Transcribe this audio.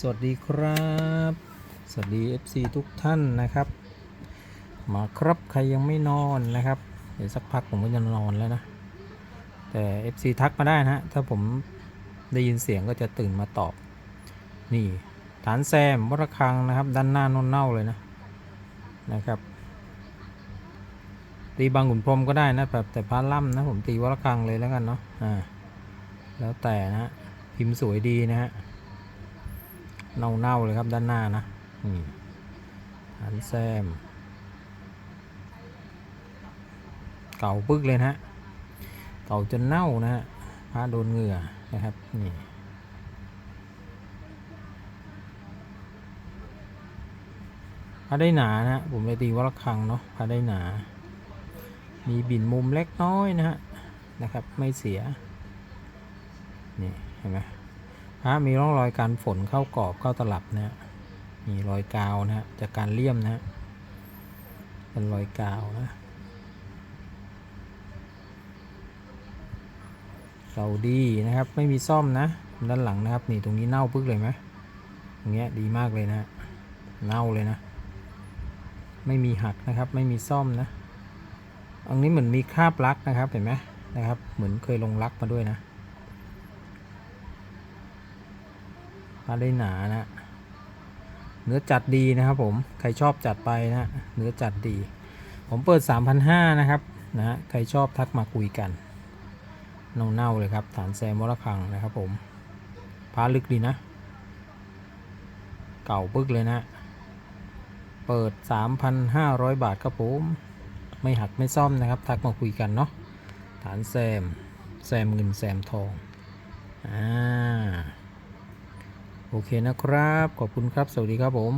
สวัสดีครับ สวัสดี FC ทุกท่านนะครับ มาครับใครยังไม่นอนนะครับ เดี๋ยวสักพักผมก็จะนอนแล้วนะ แต่ FC ทักมาได้นะฮะถ้าผมได้ยินเสียงก็จะตื่นมาตอบ นี่ฐานแซมวัดระฆังนะครับ ด้านหน้านนเน่าเลยนะนะครับ ตีบางขุนพรมก็ได้นะแบบแต่พระล่ำนะผมตีวัดระฆังเลยแล้วกันเนาะอ่าแล้วแต่นะฮะพิมพ์สวยดีนะฮะ เน่าๆเลยครับด้านหน้านะนี่หันแซม เก่าปึ๊กเลยนะฮะ เก่าจนเน่านะฮะพระโดนเหงื่อนะครับนี่พระได้หนานะผมเลยตีวัลคังเนาะพระได้หนา มีบินมุมเล็กน้อยนะฮะนะครับ ไม่เสีย นี่ เห็นไหม พระมีร่องรอยการฝนเข้ากรอบเข้าตลับนะฮะมีรอยกาวนะฮะจากการเลี่ยมนะฮะเป็นรอยกาวนะเกาดีนะครับไม่มีซ่อมนะ ด้านหลังนะครับนี่ตรงนี้เน่าปึ๊กเลยไหมตรงเนี้ยดีมากเลยนะฮะเน่าเลยนะ ไม่มีหักนะครับไม่มีซ่อมนะอันนี้เหมือนมีคราบลักนะครับเห็นไหมนะครับ เหมือนเคยลงลักมาด้วยนะ พาได้หนานะเนื้อจัดดีนะครับผม ใครชอบจัดไปนะเนื้อจัดดี ผมเปิด 3,500 นะครับนะใครชอบทักมาคุยกัน เน่าๆเลยครับฐานแซมวรคังนะครับผมพาลึกดีนะ เก่าปึกเลยนะ เปิด 3,500 บาทครับผม ไม่หักไม่ซ่อมนะครับ ทักมาคุยกันเนาะฐานแซม แซมเงินแซมทอง อ่า โอเคนะครับ ขอบคุณครับ สวัสดีครับผม